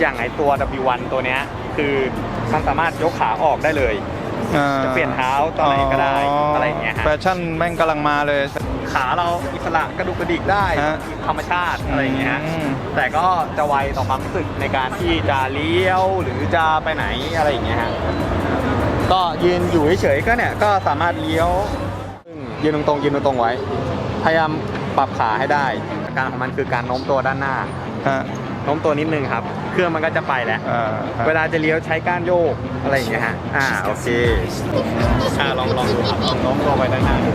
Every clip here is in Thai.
อย่างไอตัว W1 ตัวเนี้ยคือมันสามารถยกขาออกได้เลย อ่าจะเปลี่ยนเท้าตอนไหนก็ได้อะไรอย่างเงี้ยฮะ แฟชั่นแม่งกำลังมาเลย ขาเราอิสระกระดุกกระดิกได้ฮะธรรมชาติอะไรอย่างเงี้ยฮะอืม แต่ก็จะไวต่อความรู้สึกในการที่จะเลี้ยวหรือจะไปไหนอะไรอย่างเงี้ยฮะก็ยืนอยู่เฉยๆก็เนี่ยก็สามารถเลี้ยวยืนตรงๆยืนตรงๆไว้ พยายามปรับขาให้ได้อาการของมันคือการโน้มตัวด้านหน้า ฮะโน้มตัวนิดนึงครับ เครื่องมันก็จะไปแล้วอ่าฮะเวลาจะเลี้ยวใช้ก้านโยกอะไรอย่างเงี้ยฮะอ่าโอเคอ่าลองลองดูครับลองโน้มตัวไปด้านหน้าดู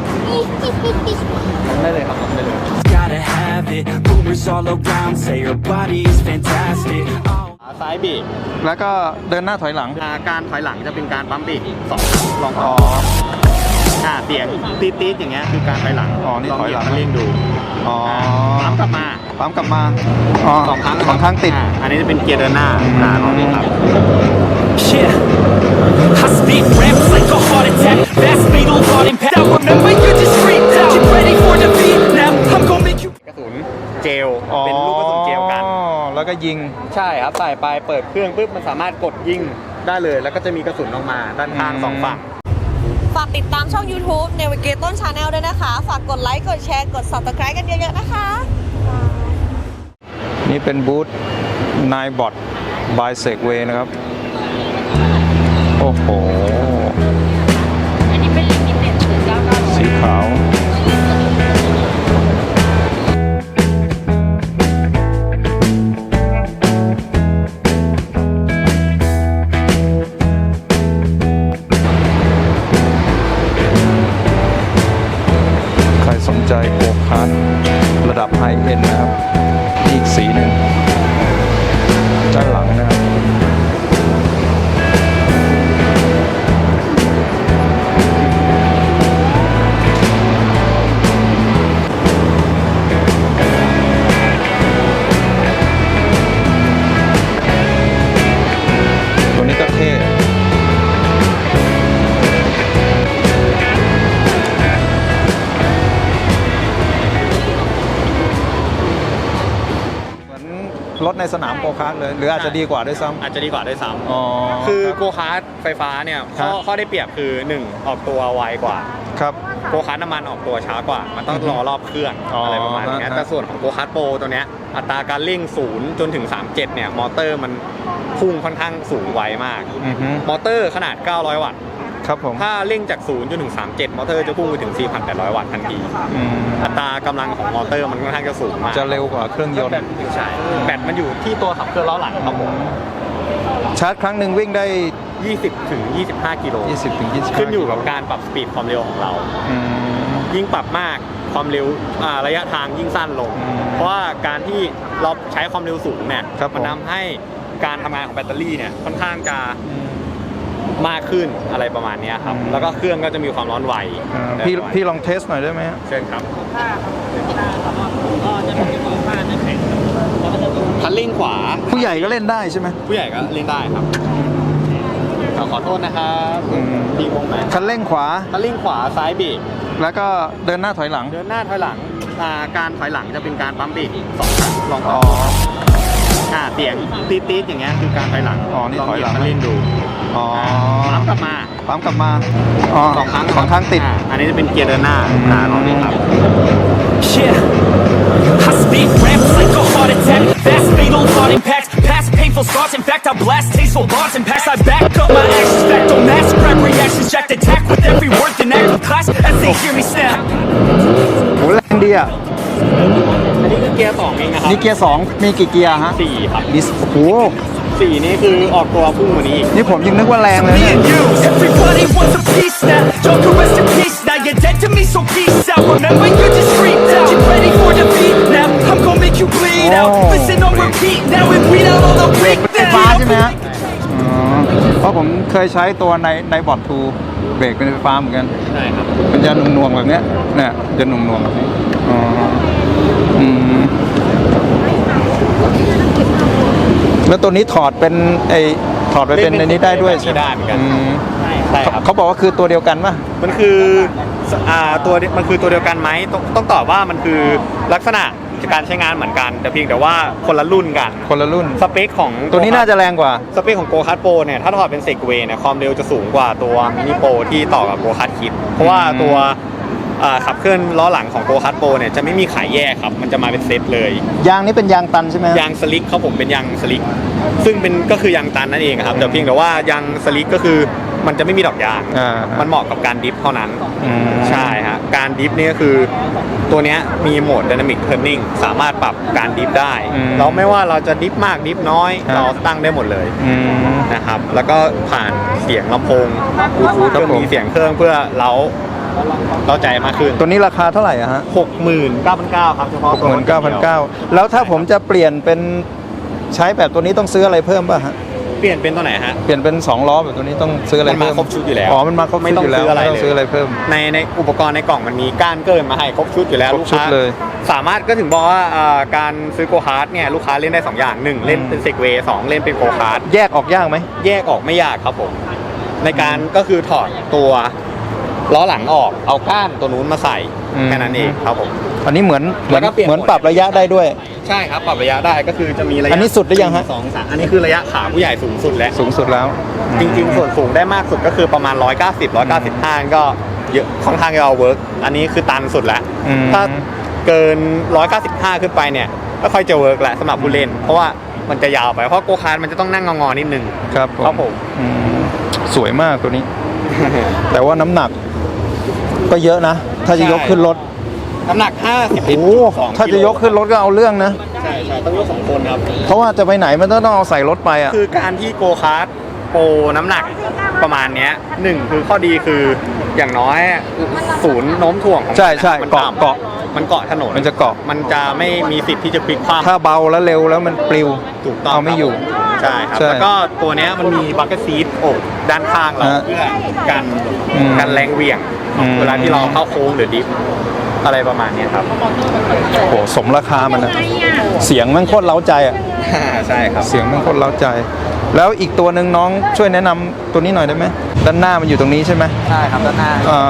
ลองได้เลยครับลองได้เลย Gotta have it. Rumors all around say your body's fantastic. Oh. ขาซ้ายบีบแล้วก็เดินหน้าถอยหลัง อ่าการถอยหลังจะเป็นการปั๊มบีบสองครั้งลองอ๋ออ่าเสียงตีดๆอย่างเงี้ยคือการถอยหลังอ๋อนี่ถอยหลังลองเหยีบคันเร่งดูอ๋อปั๊มกลับมาปั๊มกลับมาอ๋อสองครั้งสองครั้งติดาอันนี้จะเป็นเกียร์เดินหน้าอ่าลองดูครับ Yeah. I spit raps like a heart attack. Fast fatal thought impact. I remember you just screamed out. Get ready for defeat. Now I'm gonna make you. กระสุนเจลเป็นลูกกระสุนเจลกันอ๋อแล้วก็ยิงใช่ครับใส่ไปเปิดเครื่องปุ๊บมันสามารถกดยิงได้เลย แล้วก็จะมีกระสุนออกมาด้านข้างอืมสองฝั่ง ฝากติดตามช่อง YouTube Navigator Channel ด้วยนะคะ ฝากกดไลค์ กดแชร์ กด Subscribe กันเยอะๆนะคะ นี่เป็นบูธนายบอทบายเซกเวนะครับ โอ้โห ร์ทเลย หรืออาจจะดีกว่าด้วยซ้อาจจะดีกว่าด้วยซ้ำอ๋อำคือโกคาร์ทไฟฟ้าเนี่ยครัข้อบข้อได้เปรียบคือ 1 ออกตัวไวกว่า ครับ โกคาร์ทน้ำมันออกตัวช้ากว่า มันต้องอือฮึรอรอบเครื่องอ๋อออะไรประมาณนี้ฮะ แต่ส่วนของโกคาร์ทโปรตัวเนี้ยอัตราการเร่งศูนย์จนถึง 37 เนี่ย มอเตอร์มันพุ่งค่อนข้างสูงไวมาก อือฮึ มอเตอร์ขนาด 900 วัตต์ ครับผมถ้าเร่งจากศูนย์จนถึง 37 มอเตอร์จะพุ่งไปถึง 4,800 วัตต์ทันที อืมอัตรากำลังของมอเตอร์มันค่อนข้างจะสูงมากจะเร็วกว่าเครื่องยนต์ใช่แบตมันอยู่ที่ตัวขับเคลื่อนล้อหลังครับผมชาร์จครั้งหนึ่งวิ่งได้ 20ถึง25 กิโล 20ถึง25ขึ้นอยู่กับการปรับสปีดความเร็วของเรา อืม ยิ่งปรับมากความเร็วอ่าระยะทางยิ่งสั้นลง อืมเพราะว่าการที่เราใช้ความเร็วสูงเนี่ยครับมันผมทำให้การทำงานของแบตเตอรี่เนี่ยค่อนข้างจะ มากขึ้นอะไรประมาณเนี้ยครับ แล้วก็เครื่องก็จะมีความร้อนไวอ่าพี่พี่ลองเทสหน่อยได้ไหมฮะเชิญครับคันเร่งขวา ผู้ใหญ่ก็เล่นได้ใช่ไหม ผู้ใหญ่ก็เล่นได้ครับขอขอโทษนะครับอืม ดีวงไหมคันเร่งขวาคันเร่งขวาซ้ายเบรกแล้วก็เดินหน้าถอยหลัง เดินหน้าถอยหลังอ่าการถอยหลังจะเป็นการปั๊มเบรกสองครั้งลองอ๋อ อ่าเสียงตีดๆอย่างเงี้ยคือการถอยหลังอ๋อนี่ถอยหลังเหบคันเร่งดูอ๋อปั๊มกลับมาปั๊มกลับมาอ๋อสองครั้งสองครั้งติดาอันนี้จะเป็นเกียร์เดินหน้าอ่าลองดูครับ Yeah. I spit raps like a heart attack. Fast fatal thought impact. Past painful scars. In fact, I blast tasteful bars and packs. I back up my actions. Fact don't mask. Grab reactions. Jacked attack with every word. Then act with class as they hear me snap. โหแรงดีอะ อันนี้คือเกียร์สองเองนะครับนี่เกียร์สองมีกี่เกียร์ฮะสี่ครับดิสโอ้โหสี่นี่คือออกตัวพุ่งกว่านี้อีกนี่ผมยังนึกว่าแรงเลย Me เนี่ย and you. Everybody wants a piece now. Joker, rest in peace. Now you're dead to me, so peace out. Remember, you just screamed out. Get ready for defeat. Now I'm gonna make you bleed out. Oh. Listen on repeat. Now and weed out all the weak. ไฟฟ้าใช่ไหมฮะอ๋อเพราะผมเคยใช้ตัวในในบอร์ดทูเบรกเป็นไฟฟ้าเหมือนกัน ใช่ครับ มันจะหน่วงๆแบบเนี้ยเนี่ยจะหน่วงๆแบบนี้อ๋อ อืมแล้วตัวนี้ถอดเป็นไอถอดไปเป็นในนี้ได้ด้วยใช่ไหมได้เหมือนกันอืมใช่ครับเขาบอกว่าคือตัวเดียวกันป่ะ มันคืออ่าตัวมันคือตัวเดียวกันไหมต้องต้องตอบว่ามันคือลักษณะการใช้งานเหมือนกัน แต่เพียงแต่ว่าคนละรุ่นกัน คนละรุ่น สเปคของตัวนี้น่าจะแรงกว่า สเปคของโกคั t โปเนี่ยถ้าถอดเป็นเซกเวเนี่ยความเร็วจะสูงกว่าตัวมินิโปที่ต่อกับโกคั t คิดเพราะว่าอืมตัวอ่า ขับเคลื่อนล้อหลังของโกคั t โปเนี่ยจะไม่มีขายแยกครับ มันจะมาเป็นเซตเลย ยางนี่เป็นยางตันใช่ไหมฮะยางสลิกครับผมเป็นยางสลิก ซึ่งเป็นก็คือยางตันนั่นเองครับแต่เพียงแต่ว่ายางสลิกก็คือมันจะไม่มีดอกยาง อ่ามันเหมาะกับการดิฟเท่านั้น อืม ใช่ฮะ การดิฟนี่ก็คือตัวเนี้ยมีโหมด Dynamic Turning สามารถปรับการดิฟได้ อืมเราไม่ว่าเราจะดิฟมากดิฟน้อย ครับ เราตั้งได้หมดเลย อืม นะครับ แล้วก็ผ่านเสียงลำโพงบลูทูธครับก็ผม มีเสียงเครื่องเพื่อเรา เราใจมากขึ้นตัวนี้ราคาเท่าไหร่อะฮะ69,900ครับเฉพาะหกหมื่นเก้าพันเก้าแล้วถ้าผมจะเปลี่ยนเป็นใช้แบบตัวนี้ต้องซื้ออะไรเพิ่มป่ะฮะเปลี่ยนเป็นตัวไหนฮะ เปลี่ยนเป็น2ล้อแบบตัวนี้ต้องซื้ออะไรมันมาเพิ่มครบชุดอยู่แล้ว อ๋อ มันมาครบไม่ชุดต้องอยู่แล้วซื้ออะไรไม่ต้องเลยซื้ออะไรเพิ่ม ในในอุปกรณ์ในกล่องมันมีก้านเกินมาให้ครบชุดอยู่แล้วครบลูกชุดค้าเลยสามารถก็ถึงบอกว่าอ่าการซื้อโกคาร์ดเนี่ยลูกค้าเล่นได้ 2 อย่างหนึ่งเล่นเป็นเซกเวย์สองเล่นเป็นโกคาร์ดแยกออกยากไหม แยกออกไม่ยากครับผม ในการก็คือถอดตัว ล้อหลังออกเอาก้านตัวนู้นมาใส่อืม แค่นั้นเองครับผม อันนี้เหมือนเหมือนแล้วก็เปลี่ยน เหมือนปรับระยะได้ด้วย ใช่ครับปรับระยะได้ก็คือจะมีระยะอันนี้สุดหรือยังฮะ สองสามอันนี้คือระยะขาผู้ใหญ่สูงสุดแล้วสูงสุดแล้วจริง ๆ ส่วนสูงได้มากสุดก็คือประมาณ 190 195 ก็เยอะค่อนข้างจะเอาเวิร์กอันนี้คือตันสุดแล้ว อืม ถ้าเกิน 195 ขึ้นไปเนี่ย ก็ค่อยจะเวิร์กแหละสำหรับผู้เล่น เพราะว่ามันจะยาวไป เพราะโกคาร์ดมันจะต้องนั่งงอๆนิดนึง ครับผมครับผม อืมสวยมากตัวนี้ แต่ว่าน้ำหนัก ก็เยอะนะ ถ้าจะยกขึ้นรถ น้ำหนัก 50โอ้โหถ้าจะยกขึ้นรถก็เอาเรื่องนะ ใช่ใช่ต้องยกสองคนครับ เพราะว่าจะไปไหนมันต้องเอาใส่รถไปอะ คือการที่โกคาร์ดโปรน้ำหนักประมาณเนี้ยหนึ่งคือข้อดีคืออย่างน้อยศูนย์โน้มถ่วงของมันใช่ใช่มันเกาะต่ำเกาะ มันเกาะถนนมันจะเกาะ มันจะไม่มีสิทธิ์ที่จะพลิกคว่ำถ้าเบาแล้วเร็วแล้วมันปลิวถูกต้องเอาไม่อยู่ ใช่ครับ ใช่แล้วก็ตัวเนี้ยมันมีบัคเก็ตซีทอกด้านข้างเราฮะเพื่อกันอืมกันแรงเหวี่ยง อืม เวลาที่เราเข้าโค้งหรือดิฟอะไรประมาณเนี้ยครับโอ้โหสมราคามันนะเสียงมันโคตรเล้าใจอะใช่ครับ เสียงมันโคตรเล้าใจ แล้วอีกตัวหนึ่งน้องช่วยแนะนำตัวนี้หน่อยได้ไหมด้านหน้ามันอยู่ตรงนี้ใช่ไหมใช่ครับด้านหน้าอ่า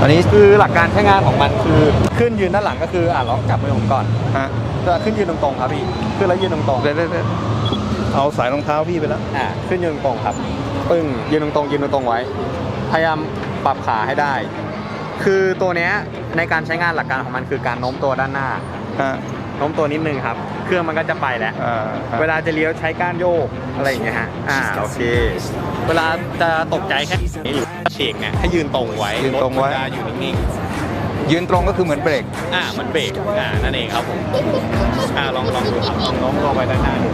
อันนี้คือหลักการใช้งานของมันคือขึ้นยืนด้านหลังก็คืออะลองจับมือผมก่อนฮะจะขึ้นยืนตรงๆครับพี่ขึ้นแล้วยืนตรงๆ เดี๋ยวเดี๋ยวเดี๋ยวเอาสายรองเท้าพี่ไปแล้ว อ่าขึ้นยืนตรงๆครับ ปึ้งยืนตรงๆยืนตรงๆไว้ พยายามปรับขาให้ได้ คือตัวเนี้ยในการใช้งานหลักการของมันคือการโน้มตัวด้านหน้า ฮะ โน้มตัวนิดนึงครับ เครื่องมันก็จะไปแล้ว อ่าฮะเวลาจะเลี้ยวใช้ก้านโยกอะไรอย่างเงี้ยฮะ อ่าโอเค เวลาจะตกใจแค่นี้หรือเบรกเนี่ยให้ยืนตรงไว้ยืนตรงไว้ ถมันจะอยู่นิ่งยืนตรงก็คือเหมือนเบรก ๆ อ่าเหมือนเบรก อ่านั่นเองครับผม อ่าลองลองดูครับลองโน้มลงไปด้านหน้าดู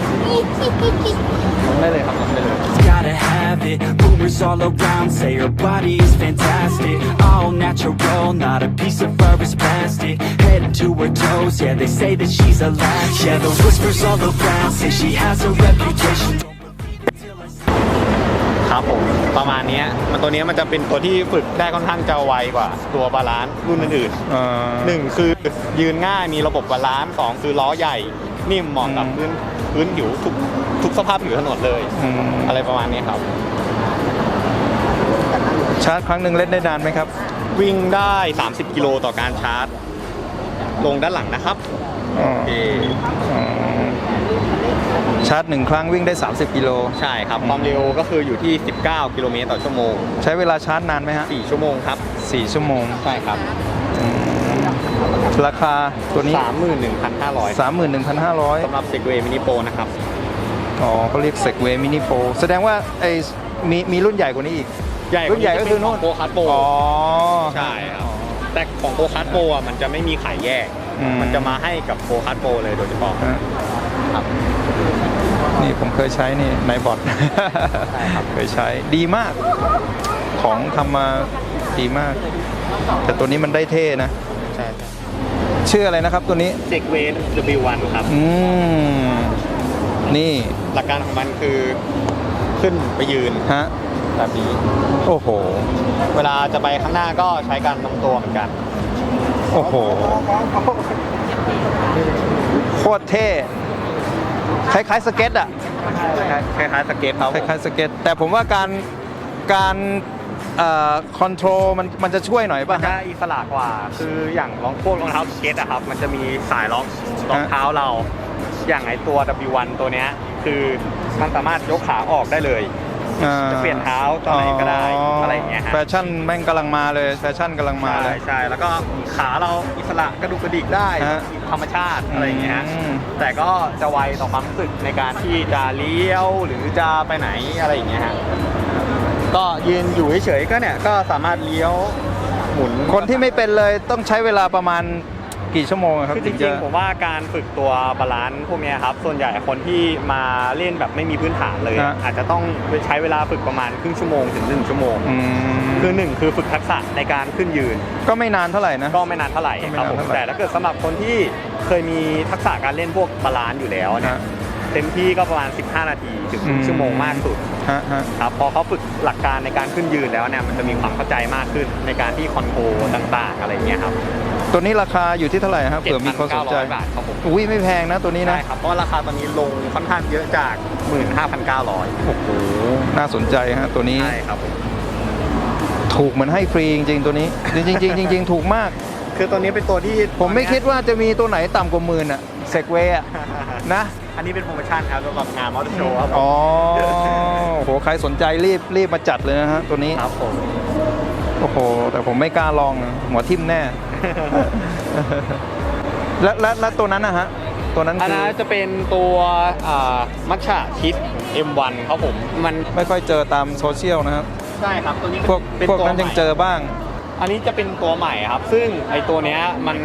ลงได้เลยครับลงได้เลย Gotta have it. Rumors all around say her body is fantastic. All natural, not a piece of fur is plastic. Head to her toes, yeah, they say that she's a latch. Yeah, the whispers all around say she has a reputation. ครับผมประมาณเนี้ยมันตัวเนี้ยมันจะเป็นตัวที่ฝึกได้ค่อนข้างจะไวกว่า ตัวบาลานซ์รุ่นอื่นอ่าๆหนึ่งคือยืนง่ายมีระบบบาลานซ์สองคือล้อใหญ่ นิ่มเหมาะกับอืม พื้นพื้นผิวทุกทุกสภาพผิวถนนเลย อืมอะไรประมาณนี้ครับ ชาร์จครั้งหนึ่งเล่นได้นานไหมครับ วิ่งได้ 30 กิโลต่อการชาร์จ ลงด้านหลังนะครับอ๋อโอเคอ๋อชาร์จหนึ่งครั้งวิ่งได้ 30 กิโล ใช่ครับ ความเร็วก็คืออยู่ที่ 19 กิโลเมตรต่อชั่วโมง ใช้เวลาชาร์จนานไหมฮะ4ชั่วโมงครับ 4 ชั่วโมง ใช่ครับ ราคาตัวนี้ 31,500 31,500สำหรับเซกเวมินิโปนะครับ อ๋อเขาเรียกเซกเวมินิโ o แสดงว่าไอ้มีมีรุ่นใหญ่กว่านี้อีก ใหญ่รุ่นใหญ่ก็คือนู่นโปคัสโปอ๋อใช่ครับแต่ของโปคัสโปอะมันจะไม่มีขายแยกอืมมันจะมาให้กับโปคัสโปเลยโดยเฉพาะฮะครับนี่ผมเคยใช้นี่ในบอทครับเคยใช้ดีมาก ของทำมาดีมาก แต่ตัวนี้มันได้เท่นะใช่ชื่ออะไรนะครับตัวนี้เซกเว W1 ครับ อืม นี่หลักการของมันคือขึ้นไปยืนฮะ แบบนี้ โอ้โห เวลาจะไปข้างหน้าก็ใช้การนำตัวเหมือนกัน โอ้โห โคตรเท่ คล้ายๆสเก็ตอะคล้ายๆสเก็ตครับคล้ายๆสเก็ต แต่ผมว่าการการเอ่อคอนโทรลมันมันจะช่วยหน่อยมัป่ะนจะฮะอิสระกว่า คืออย่างรองพวกรองเท้าสเก็ตอะครับ มันจะมีสายล็อกรองเท้าเรา อย่างไอตัว W1 ตัวเนี้ย คือมันสามารถยกขาออกได้เลย อ่าจะเปลี่ยนเท้าตอนไหนก็ได้อะไรอย่างเงี้ยฮะแฟชั่นแม่งกำลังมาเลยแฟชั่นกำลังมาใช่เลยใช่แล้วก็ขาเราอิสระกระดุกกระดิกได้ฮะธรรมชาติอะไรอย่างเงี้ยฮะอืม แต่ก็จะไวต่อความรู้สึกในการที่จะเลี้ยวหรือจะไปไหนอะไรอย่างเงี้ยฮะก็ยืนอยู่เฉยๆก็เนี่ยก็สามารถเลี้ยวหมุนคนที่ไม่เป็นเลยต้องใช้เวลาประมาณ กี่ชั่วโมงครับคือจถึงริจะงๆผมว่าการฝึกตัวบาลานซ์พวกเนี้ยครับส่วนใหญ่คนที่มาเล่นแบบไม่มีพื้นฐานเลยฮะอาจจะต้องใช้เวลาฝึกประมาณครึ่งชั่วโมงถึงหนึ่งชั่วโมงอืมคือหนึ่งคือฝึกทักษะในการขึ้นยืน ก็ไม่นานเท่าไหร่นะก็ไม่นานเท่าไหร่ก็ไม่ครับนานผมเท่าไหร่แต่ถ้าเกิดสำหรับคนที่เคยมีทักษะการเล่นพวกบาลานซ์อยู่แล้วเนี่ยฮะเต็มที่ก็ประมาณ 15 นาทีถึงครึ่งชั่วโมงมากสุดฮะฮะครับพอเขาฝึกหลักการในการขึ้นยืนแล้วเนี่ยมันจะมีความเข้าใจมากขึ้นในการที่คอนโทรลต่าง ๆ อะไรอย่างเงี้ยครับ ตัวนี้ราคาอยู่ที่เท่าไหร่ครับเผื่อมีคนสนใจ7,900บาทครับผม อุ้ยไม่แพงนะตัวนี้นะใช่ครับเพราะราคาตอนนี้ลงค่อนข้างเยอะจาก 15,900 โอ้โหน่าสนใจฮะตัวนี้ใช่ครับผมถูกเหมือนให้ฟรีจริงๆตัวนี้ จริงๆจริงๆจริงๆถูกมาก คือตัวนี้เป็นตัวที่ผมไม่คิดว่าจะมีตัวไหนต่ำกว่าหมื่นอะเซกเวอะนะ อันนี้เป็นโปรโมชั่นครับสำหรับงานมอเตอร์โชว์ครับผมอ๋อโอ้โหใครสนใจรีบรีบมาจัดเลยนะฮะตัวนี้ ครับผม โอ้โห แต่ผมไม่กล้าลองนะหัวทิ่มแน่ และและและตัวนั้นนะฮะ ตัวนั้นอันคือนั้นจะเป็นตัวมัชชาคิด M1 ครับผมมันไม่ค่อยเจอตามโซเชียลนะครับ ใช่ครับตัวนี้พวกเป็นพวกตัวนั้นยังใหม่เจอบ้าง อันนี้จะเป็นตัวใหม่ครับ ซึ่งไอตัวเนี้ยมัน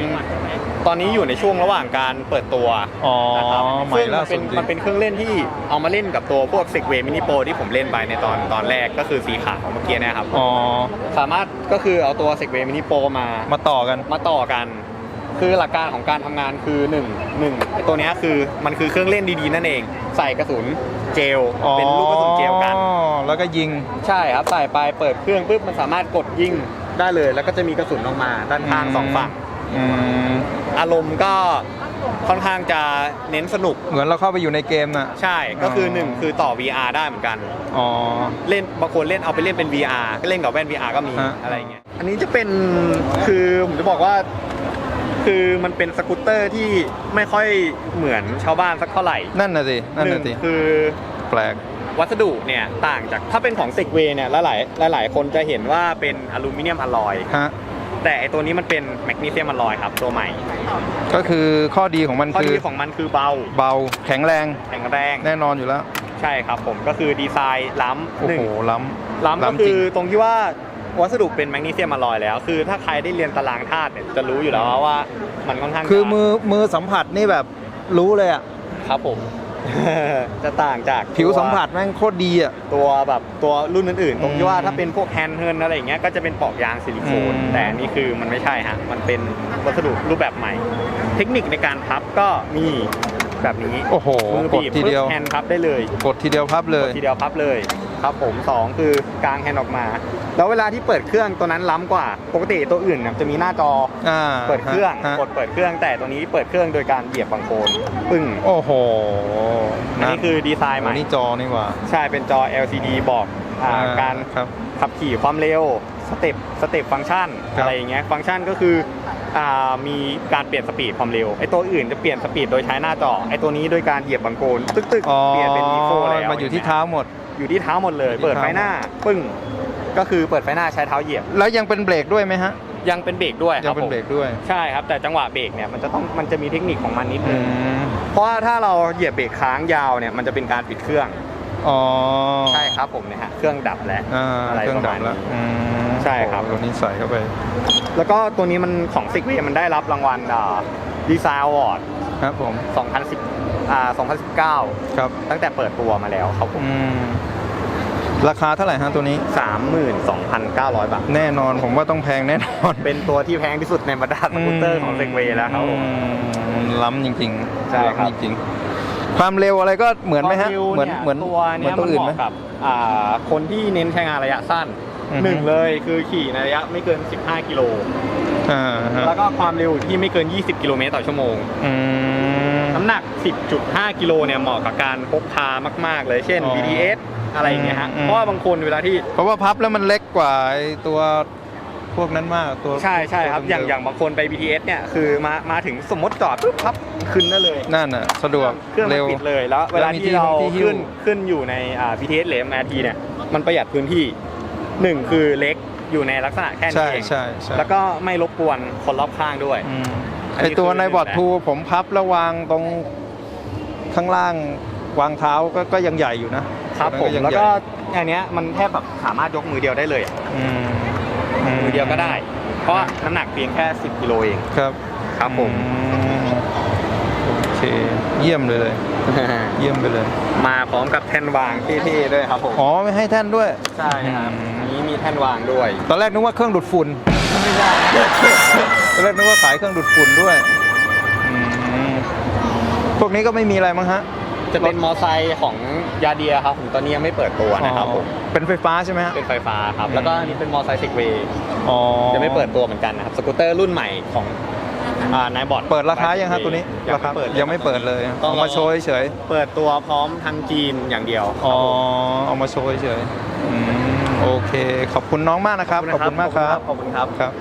ตอนนี้อยู่ในช่วงระหว่างการเปิดตัวอ๋อนะครับใหม่ซึ่งล่ามันสุเป็ดนจริง มันเป็นเครื่องเล่นที่เอามาเล่นกับตัวพวก s ิกเวมินิโปที่ผมเล่นไปในตอนตอนแรกก็คือสีขาวเมื่อกี้เนะครับ อ๋อ สามารถก็คือเอาตัว s ิกเวมินิโปมา มาต่อกัน มาต่อกัน คือหลักการของการทำงานคือ1นึ่งหนึ่งไอ้ตัวเนี้ยคือมันคือเครื่องเล่นดีๆ นั่นเอง ใส่กระสุนเจล เป็นลูกกระสุนเจลกัน อ๋อแล้วก็ยิง ใช่ครับใส่ไปเปิดเครื่องปุ๊บมันสามารถกดยิงได้เลย แล้วก็จะมีกระสุนออกมาด้านข้างสองฝั่ง อืม อารมณ์ก็ค่อนข้างจะเน้นสนุก เหมือนเราเข้าไปอยู่ในเกมน่ะ ใช่ ก็คืออ๋อ1คือต่อ VR ได้เหมือนกัน อ๋อ เล่นบางคนเล่นเอาไปเล่นเป็น VR ก็เล่นกับแว่น VR ก็มีฮะ อะไรอย่างเงี้ย อันนี้จะเป็นคือผมจะบอกว่า คือมันเป็นสกูตเตอร์ที่ไม่ค่อยเหมือนชาวบ้านสักเท่าไหร่นั่นน่ะสิ นั่นหนึ่น่ะงสิ คือ แปลก วัสดุเนี่ยต่างจากถ้าเป็นของเซกเวเนี่ยหลายๆหลาย ๆ คนจะเห็นว่าเป็นอลูมิเนียมอลลอย ฮะ แต่ไอตัวนี้มันเป็นแมกนีเซียมอลลอยครับตัวใหม่ก็คือข้อดีของมันข้อคือดีของมันคือเบาเบาแข็งแรงแข็งแรงแน่นอนอยู่แล้ว ใช่ครับผมก็คือดีไซน์ล้ำโอ้หนึ่โหงล้ำล้ำก็จคืริงอตรงที่ว่าวัสดุเป็นแมกนีเซียมอลลอยแล้ว คือถ้าใครได้เรียนตารางธาตุเนี่ยจะรู้อยู่แล้วว่ามันค่อนข้างคือจะมือมือสัมผัสนี่แบบรู้เลยอะครับผม จะต่างจากผิวตัวสัมผัสแม่งโคตรดีอะตัวแบบตัวรุ่นอื่นๆ ตรงที่ว่าอืมถ้าเป็นพวกแฮนด์เฮิร์นอะไรอย่างเงี้ยก็จะเป็นปอกยางซิลิโคน อืม แต่อันนี่คือมันไม่ใช่ฮะ มันเป็นวัสดุรูปแบบใหม่ เทคนิคในการพับก็มีแบบนี้โอ้โหมือกดบีบทีเดียวปึ๊บแฮนด์พับได้เลย กดทีเดียวพับเลย ทีเดียวพับเลย ครับผมสองคือกางแฮนด์ออกมา แล้วเวลาที่เปิดเครื่องตัวนั้นล้ำกว่า ปกติตัวอื่นเนี่ยจะมีหน้าจออ่าเปิดเครื่องฮะกดเปิดเครื่องแต่ตัวนี้เปิดเครื่องโดยการเหยียบบังโคลนปึ้งโอ้โหอันนี้คือดีไซน์ใหอัม่นนี้จอนี่หว่าใช่เป็นจอ LCD บอกอ่าอ่าการครับขับขี่ความเร็วสเต็ปสเต็ปฟังก์ชันครับอะไรอย่างเงี้ยฟังก์ชันก็คืออ่า มีการเปลี่ยนสปีดความเร็วไอตัวอื่นจะเปลี่ยนสปีดโดยใช้หน้าจอไอตัวนี้โดยการเหยียบบังโคลนตึกตึกๆอ๋อเปลี่ยนเป็นอีโคแล้วมาอยู่ที่เท้าหมด อยู่ที่เท้าหมดเลยอยู่ที่เปิดไฟเท้าหน้า ปึ้งก็คือเปิดไฟหน้าใช้เท้าเหยียบ แล้วยังเป็นเบรกด้วยไหมฮะยังเป็นเบรกด้วยคยัรังบเป็นผมเบรกด้วยใช่ครับแต่จังหวะเบรกเนี่ยมันจะต้องมันจะมีเทคนิคของมันนิดอืนึงมเพราะว่าถ้าเราเหยียบเบรกค้างยาวเนี่ยมันจะเป็นการปิดเครื่อง อ๋อใช่ครับผมเนี่ยฮะเครื่องดับแล้วอ่าอะไรเครื่อปงระดัมาบณแล้วนี้อืมใช่ครับโอ้โหตัวนี้ใส่เข้าไป แล้วก็ตัวนี้มันของซิกวีมันได้รับรางวัลดีไซน์อวอร์ดครับผม 2010อ่า2019 ครับ ตั้งแต่เปิดตัวมาแล้วครับผมอืมราคาเท่าไหร่ฮะตัวนี้ 32,900 บาท แน่นอนผมว่าต้องแพงแน่นอน เป็นตัวที่แพงที่สุดในบรรดาสกูตเตอร์ของเซกเวแล้วครับผมอืมล้ำจริงๆ ใช่ครับล้ำจริงๆ ความเร็วอะไรก็เหมือนไหมฮะความร็วเหมือนยเหมือนตัวเหมืเนี้อนยตัวมันอื่นเหไหม มาะกับอ่าคนที่เน้นใช้งานระยะสั้นอือฮึ หนึ่งเลยคือขี่ในระยะไม่เกิน 15 กิโล อ่าฮะแล้วก็ความเร็วที่ไม่เกิน 20 กิโลเมตรต่อชั่วโมง อืม น้ำหนัก 10.5 กิโลเนี่ยเหมาะกับการพกพามาก ๆ เลย เช่น อ๋อ BTS อะไรอย่างเงี้ยฮะ อืม เพราะว่าบางคนเวลาที่ เพราะว่าพับแล้วมันเล็กกว่าไอ้ตัว พวกนั้นมากตัวใช่ใช่ครับตัวอย่างเดิมอย่างบางคนไป BTS เนี่ยคือมามาถึงสมมติจอดปุ๊บพับขึ้นได้เลยนั่นน่ะสะดวกเครื่องมันเร็วปิดเลยแล้ว เวลาแล้วมีที่ที่เราที่หิ้วขึ้นขึ้นอยู่ในอ่า BTS หรือ MRT เนี่ยมันประหยัดพื้นที่หนึ่งคือเล็กอยู่ในลักษณะแค่นี้ใช่เองใช่ใช่แล้วก็ไม่รบกวนคนรอบข้างด้วยอืมอันไอนี้ตัวคือในบอร์ดแบบทูผมพับแล้ววางตรงข้างล่างวางเท้าก็ก็ยังใหญ่อยู่นะครับผมยังแล้วใหญ่ก็อันเนี้ยมันแค่แบบสามารถยกมือเดียวได้เลยอะ อืม มือเดียวก็ได้ เพราะว่าน้ำหนักเพียงแค่ 10กิโลเอง ครับครับผม อืมโอเค เยี่ยมเลยเลย เยี่ยมไปเลย มาพร้อมกับแท่นวางเท่ๆด้วยครับผมอ๋อไม่ให้แท่นด้วย ใช่ครับอืมอันนี้มีแท่นวางด้วย ตอนแรกนึกว่าเครื่องดูดฝุ่น ไม่ได้ตอนแรกนึกว่าขายเครื่องดูดฝุ่นด้วยอืมพวกนี้ก็ไม่มีอะไรมั้งฮะ จะเป็นมอไซค์ของยาเดียครับผมตอนนี้ยังไม่เปิดตัวนะครับผมอ๋อเป็นไฟฟ้าใช่ไหมฮะเป็นไฟฟ้าครับอืมแล้วก็อันนี้เป็นมอไซค์เซกเวย์อ๋อยังไม่เปิดตัวเหมือนกันนะครับสกูตเตอร์รุ่นใหม่ของอ่านายบอร์ดเปิดราคายังฮะตัวนี้ยังราคาไม่เปิดยังไม่เปิดเลยต้องเอารอมาโชว์เฉยเปิดตัวพร้อมทางจีนอย่างเดียวๆอ๋อเอามาโชว์เฉยๆอืมโอเค ขอบคุณน้องมากนะครับขอบคุณมากครับขอบคุณครับครับ